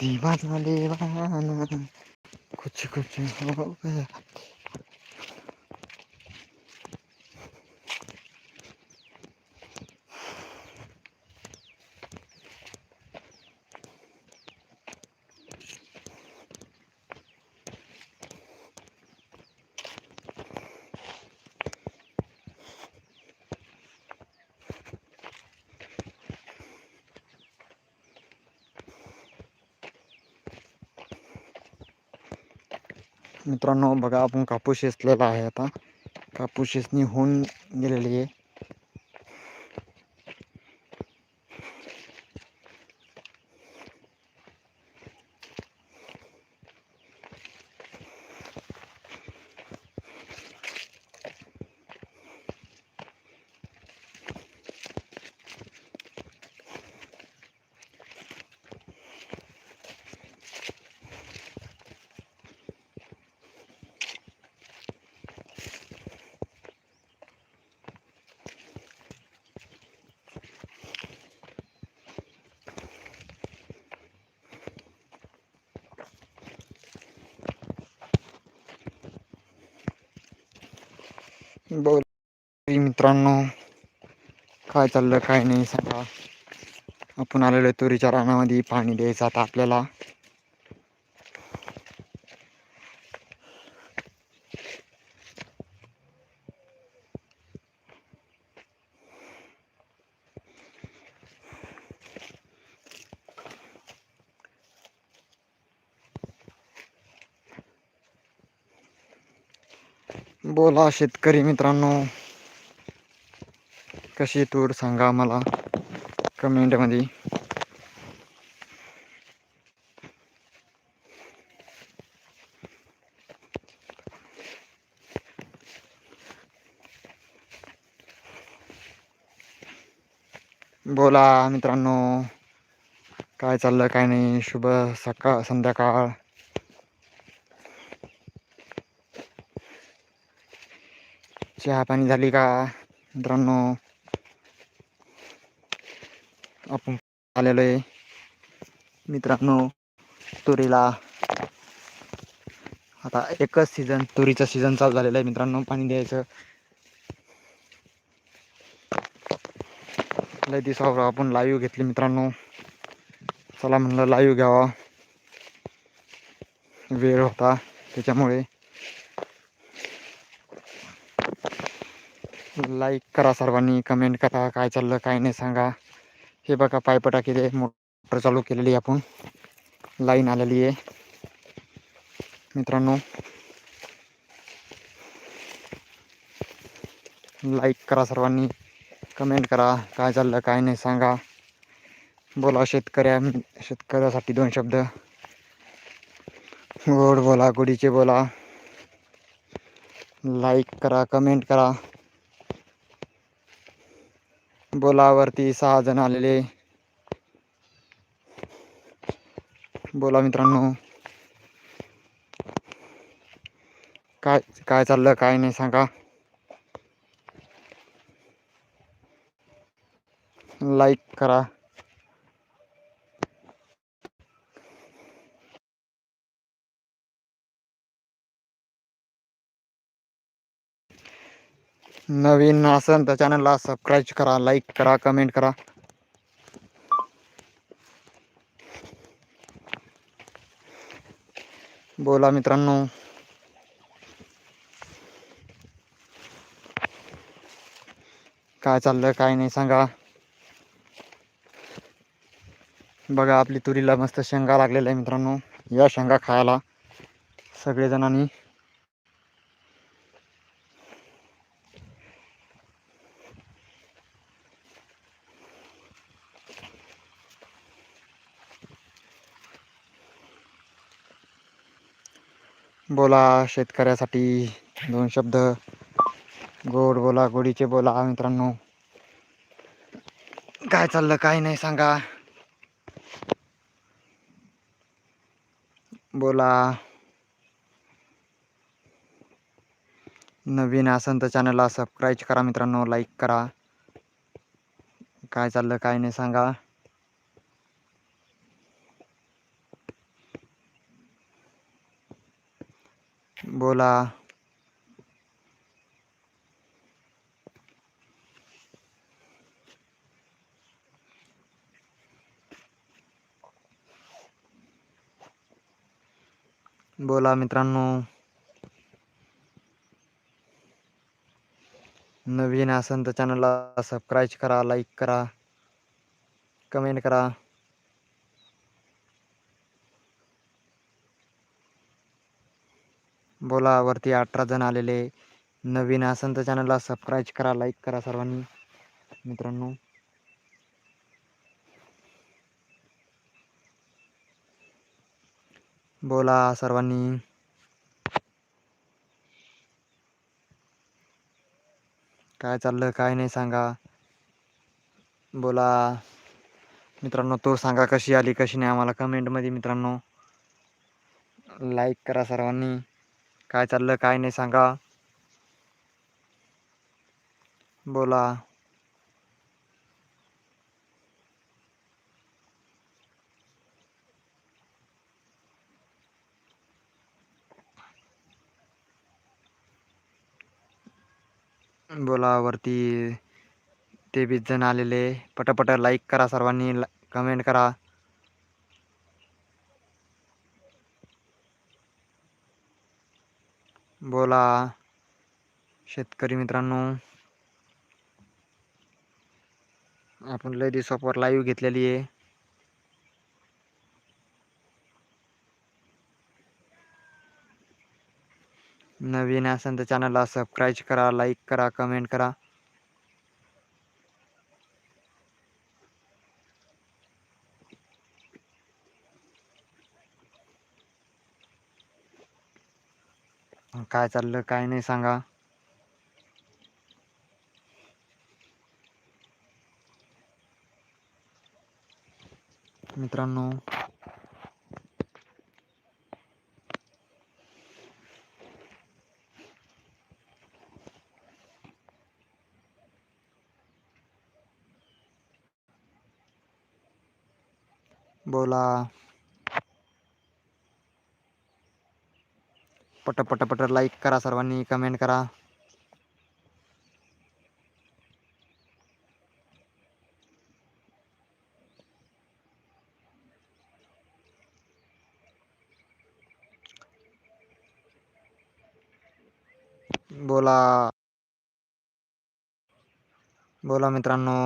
दीवाना दीवाना कुछ कुछ हो गया। मित्रांनो बघा आपण कापूस शेचलेला आहे आता. कापूस शेचणी होऊन गेलेली आहे. बोल मित्रांनो काय चाललं काय नाही सांगा. आपण आलेलो आहे तुरीच्या रानामध्ये पाणी द्यायचं आता आपल्याला. बोला शेतकरी मित्रांनो. कशी तूर सांगा मला कमेंटमध्ये बोला मित्रांनो काय चाललं काय नाही शुभ सकाळ संध्याकाळ. चहा पाणी झाली का? मित्रांनो आपण आलेलो आहे. मित्रांनो तुरीला. आता एकच सीझन तुरीचं सीझन चालू झालेलं आहे मित्रांनो पाणी द्यायचं. लय दिवसावर आपण लाईव्ह घेतली मित्रांनो. चला म्हणलं लाईव्ह घ्यावा. वेळ होता त्याच्यामुळे. लाईक करा सर्वांनी कमेंट करा काय चाललं काय नाही सांगा. हे बघा पाईप टाकीले मोटर चालू केलेली आहे आपण. लाईन आलेली आहे. मित्रांनो. लाईक करा सर्वांनी कमेंट करा काय चाललं काय नाही सांगा. बोला शेतकऱ्या शेतकऱ्यासाठी दोन शब्द. गोड बोला गोडीचे बोला. लाईक करा कमेंट करा. बोलावरती सहा जण आलेले. बोला मित्रांनो. काय काय चाललं काय नाही सांगा. लाईक करा. नवीन असेल तर चॅनलला सबस्क्राईब करा लाईक करा कमेंट करा. बोला मित्रांनो. काय चाललं काय नाही सांगा. बघा आपली तुरीला मस्त शेंगा लागलेल्या आहे मित्रांनो. या शेंगा खायला सगळेजणांनी बोला शेतकऱ्यासाठी दोन शब्द. गोड बोला गोडीचे बोला मित्रांनो. काय चाललं काय नाही सांगा. बोला. नवीन असेल तर चॅनलला सबस्क्राईब करा मित्रांनो लाईक करा. काय चाललं काय नाही सांगा. बोला. बोला मित्रांनो. नवीन असेल तर चॅनलला सबस्क्राईब करा लाईक करा कमेंट करा. बोला वरती अठरा जण आलेले नवीन असेल तर चॅनलला सबस्क्राईब करा लाईक करा सर्वांनी. मित्रांनो. बोला सर्वांनी. काय चाललं काय नाही सांगा. बोला. मित्रांनो तो सांगा कशी आली कशी नाही आम्हाला कमेंटमध्ये मित्रांनो. लाईक करा सर्वांनी. काय चाललं काय नाही सांगा. बोला. बोला वरती. ते बीस जण आलेले. पटापट लाईक करा सर्वांनी कमेंट करा. बोला, शेतकरी मित्रांनो, आपण लय दिवसापर लाईव्ह घेतलेली आहे. नवीन असेल तर चॅनलला सबस्क्राईब करा लाइक करा कमेंट करा. काय चाललं काय नाही सांगा. मित्रांनो. बोला. पट पट पट लाईक करा सर्वांनी कमेंट करा. बोला. बोला मित्रांनो.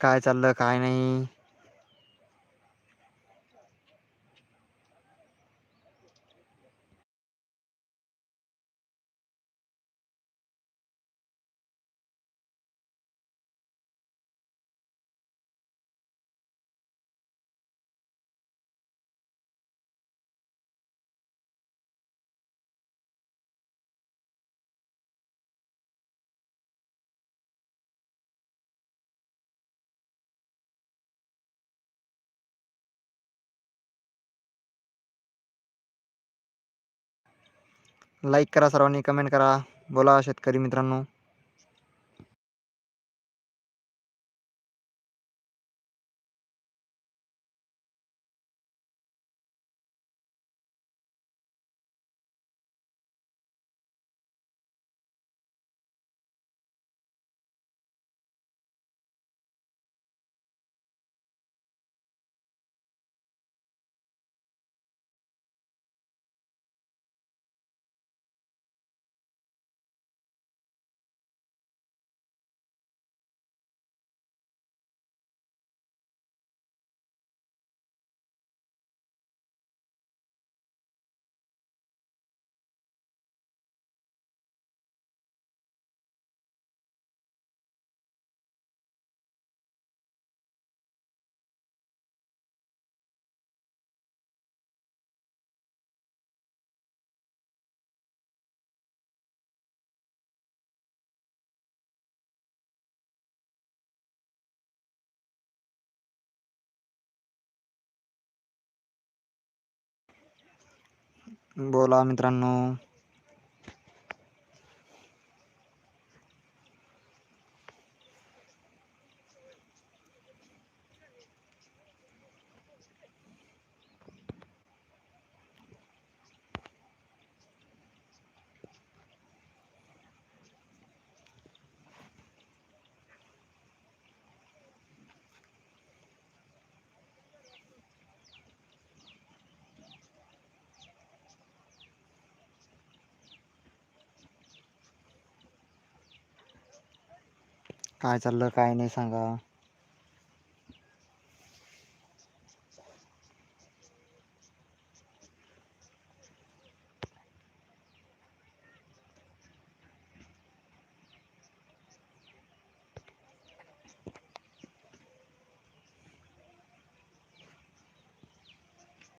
काय चाललं काय नाही. लाईक करा सर्वांनी कमेंट करा. बोला शेतकरी मित्रांनो. बोला मित्रांनो. काय चाललं काय नाही सांगा.